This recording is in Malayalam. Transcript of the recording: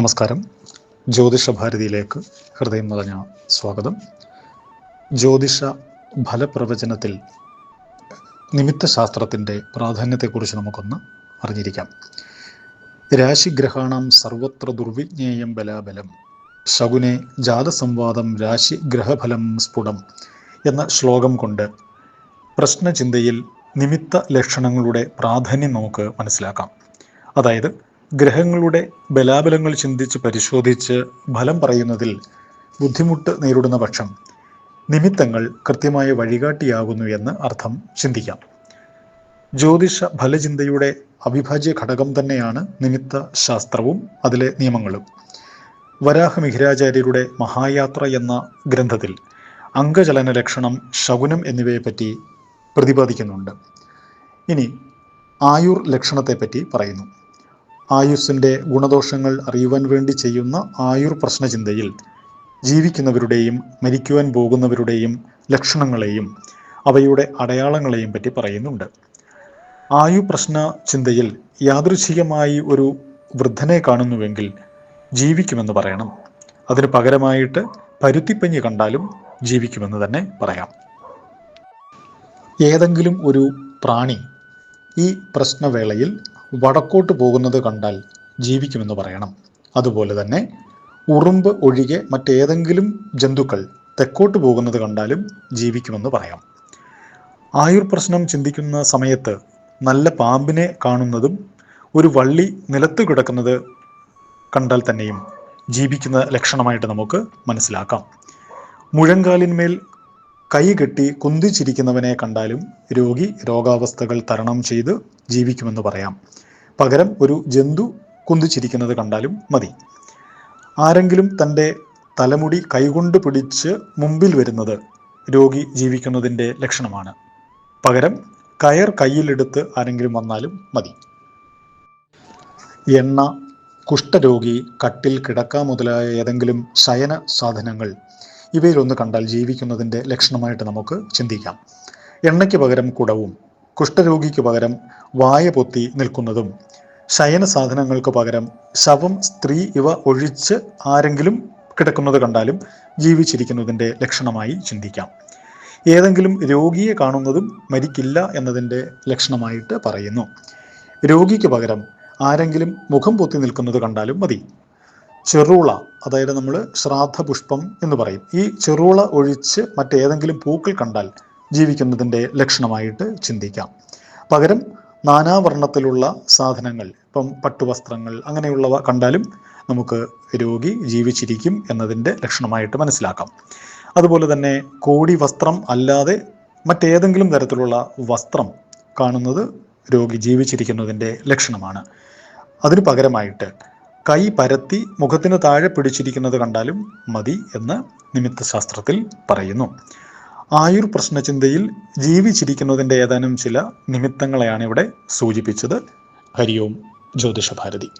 നമസ്കാരം. ജ്യോതിഷ ഭാരതിയിലേക്ക് ഹൃദയം നിറഞ്ഞ സ്വാഗതം. ജ്യോതിഷ ഫലപ്രവചനത്തിൽ നിമിത്ത നിമിത്തശാസ്ത്രത്തിന്റെ പ്രാധാന്യത്തെക്കുറിച്ച് നമുക്കൊന്ന് അറിഞ്ഞിരിക്കാം. രാശിഗ്രഹാണം സർവത്ര ദുർവിജ്ഞേയം ബലാബലം. ശകുനെ ജാതസംവാദം രാശി ഗ്രഹഫലം സ്ഫുടം എന്ന ശ്ലോകം കൊണ്ട് പ്രശ്നചിന്തയിൽ നിമിത്ത ലക്ഷണങ്ങളുടെ പ്രാധാന്യം നമുക്ക് മനസ്സിലാക്കാം. അതായത് ഗ്രഹങ്ങളുടെ ബലാബലങ്ങൾ ചിന്തിച്ച് പരിശോധിച്ച് ഫലം പറയുന്നതിൽ ബുദ്ധിമുട്ട് നേരിടുന്ന പക്ഷം നിമിത്തങ്ങൾ കൃത്യമായ വഴികാട്ടിയാകുന്നു എന്ന് അർത്ഥം ചിന്തിക്കാം. ജ്യോതിഷ ഫലചിന്തയുടെ അവിഭാജ്യ ഘടകം തന്നെയാണ് നിമിത്ത ശാസ്ത്രവും അതിലെ നിയമങ്ങളും. വരാഹ മിഹിരാചാര്യരുടെ മഹായാത്ര എന്ന ഗ്രന്ഥത്തിൽ അംഗചലന ലക്ഷണം ശകുനം എന്നിവയെപ്പറ്റി പ്രതിപാദിക്കുന്നുണ്ട്. ഇനി ആയുർ ലക്ഷണത്തെപ്പറ്റി പറയുന്നു. ആയുസ്സിന്റെ ഗുണദോഷങ്ങൾ അറിയുവാൻ വേണ്ടി ചെയ്യുന്ന ആയുർ പ്രശ്നചിന്തയിൽ ജീവിക്കുന്നവരുടെയും മരിക്കുവാൻ പോകുന്നവരുടെയും ലക്ഷണങ്ങളെയും അവയുടെ അടയാളങ്ങളെയും പറ്റി പറയുന്നുണ്ട്. ആയു പ്രശ്ന ചിന്തയിൽ യാദൃച്ഛികമായി ഒരു വൃദ്ധനെ കാണുന്നുവെങ്കിൽ ജീവിക്കുമെന്ന് പറയണം. അതിന് പകരമായിട്ട് പരുത്തിപ്പഞ്ഞ് കണ്ടാലും ജീവിക്കുമെന്ന് തന്നെ പറയാം. ഏതെങ്കിലും ഒരു പ്രാണി ഈ പ്രശ്നവേളയിൽ വടക്കോട്ട് പോകുന്നത് കണ്ടാൽ ജീവിക്കുമെന്ന് പറയണം. അതുപോലെ തന്നെ ഉറുമ്പ് ഒഴികെ മറ്റേതെങ്കിലും ജന്തുക്കൾ തെക്കോട്ട് പോകുന്നത് കണ്ടാലും ജീവിക്കുമെന്ന് പറയാം. ആയുർ പ്രശ്നം ചിന്തിക്കുന്ന സമയത്ത് നല്ല പാമ്പിനെ കാണുന്നതും ഒരു വള്ളി നിലത്ത് കിടക്കുന്നത് കണ്ടാൽ തന്നെയും ജീവിക്കുന്ന ലക്ഷണമായിട്ട് നമുക്ക് മനസ്സിലാക്കാം. മുഴങ്കാലിന്മേൽ കൈ കെട്ടി കുന്തിച്ചിരിക്കുന്നവനെ കണ്ടാലും രോഗി രോഗാവസ്ഥകൾ തരണം ചെയ്ത് ജീവിക്കുമെന്ന് പറയാം. പകരം ഒരു ജന്തു കുന്തിച്ചിരിക്കുന്നത് കണ്ടാലും മതി. ആരെങ്കിലും തന്റെ തലമുടി കൈകൊണ്ട് പിടിച്ച് മുമ്പിൽ വരുന്നത് രോഗി ജീവിക്കുന്നതിന്റെ ലക്ഷണമാണ്. പകരം കയർ കയ്യിലെടുത്ത് ആരെങ്കിലും വന്നാലും മതി. എണ്ണ കുഷ്ഠരോഗി കട്ടിൽ കിടക്ക മുതലായ ഏതെങ്കിലും ശയന സാധനങ്ങൾ ഇവയിലൊന്ന് കണ്ടാൽ ജീവിക്കുന്നതിന്റെ ലക്ഷണമായിട്ട് നമുക്ക് ചിന്തിക്കാം. എണ്ണയ്ക്ക് പകരം കുടവും കുഷ്ഠരോഗിക്ക് പകരം വായ പൊത്തി നിൽക്കുന്നതും ശയന സാധനങ്ങൾക്ക് പകരം ശവം സ്ത്രീ ഇവ ഒഴിച്ച് ആരെങ്കിലും കിടക്കുന്നത് കണ്ടാലും ജീവിച്ചിരിക്കുന്നതിന്റെ ലക്ഷണമായി ചിന്തിക്കാം. ഏതെങ്കിലും രോഗിയെ കാണുന്നതും മരിക്കില്ല എന്നതിന്റെ ലക്ഷണമായിട്ട് പറയുന്നു. രോഗിക്ക് പകരം ആരെങ്കിലും മുഖം പൊത്തി നിൽക്കുന്നത് കണ്ടാലും മതി. ചെറുള അതായത് നമ്മൾ ശ്രാദ്ധ പുഷ്പം എന്ന് പറയും. ഈ ചെറുള ഒഴിച്ച് മറ്റേതെങ്കിലും പൂക്കൾ കണ്ടാൽ ജീവിക്കുന്നതിന്റെ ലക്ഷണമായിട്ട് ചിന്തിക്കാം. പകരം നാനാവർണത്തിലുള്ള സാധനങ്ങൾ ഇപ്പം പട്ടുവസ്ത്രങ്ങൾ അങ്ങനെയുള്ളവ കണ്ടാലും നമുക്ക് രോഗി ജീവിച്ചിരിക്കും എന്നതിന്റെ ലക്ഷണമായിട്ട് മനസ്സിലാക്കാം. അതുപോലെ തന്നെ കോടി വസ്ത്രം അല്ലാതെ മറ്റേതെങ്കിലും തരത്തിലുള്ള വസ്ത്രം കാണുന്നത് രോഗി ജീവിച്ചിരിക്കുന്നതിന്റെ ലക്ഷണമാണ്. അതിനു പകരമായിട്ട് കൈ പരത്തി മുഖത്തിന് താഴെ പിടിച്ചിരിക്കുന്നത് കണ്ടാലും മതി എന്ന് നിമിത്തശാസ്ത്രത്തിൽ പറയുന്നു. ആയുർ പ്രശ്നചിന്തയിൽ ജീവിച്ചിരിക്കുന്നതിന്റെ ഏതാനും ചില നിമിത്തങ്ങളെയാണ് ഇവിടെ സൂചിപ്പിച്ചത്. ഹരിയോം ജ്യോതിഷഭാരതി.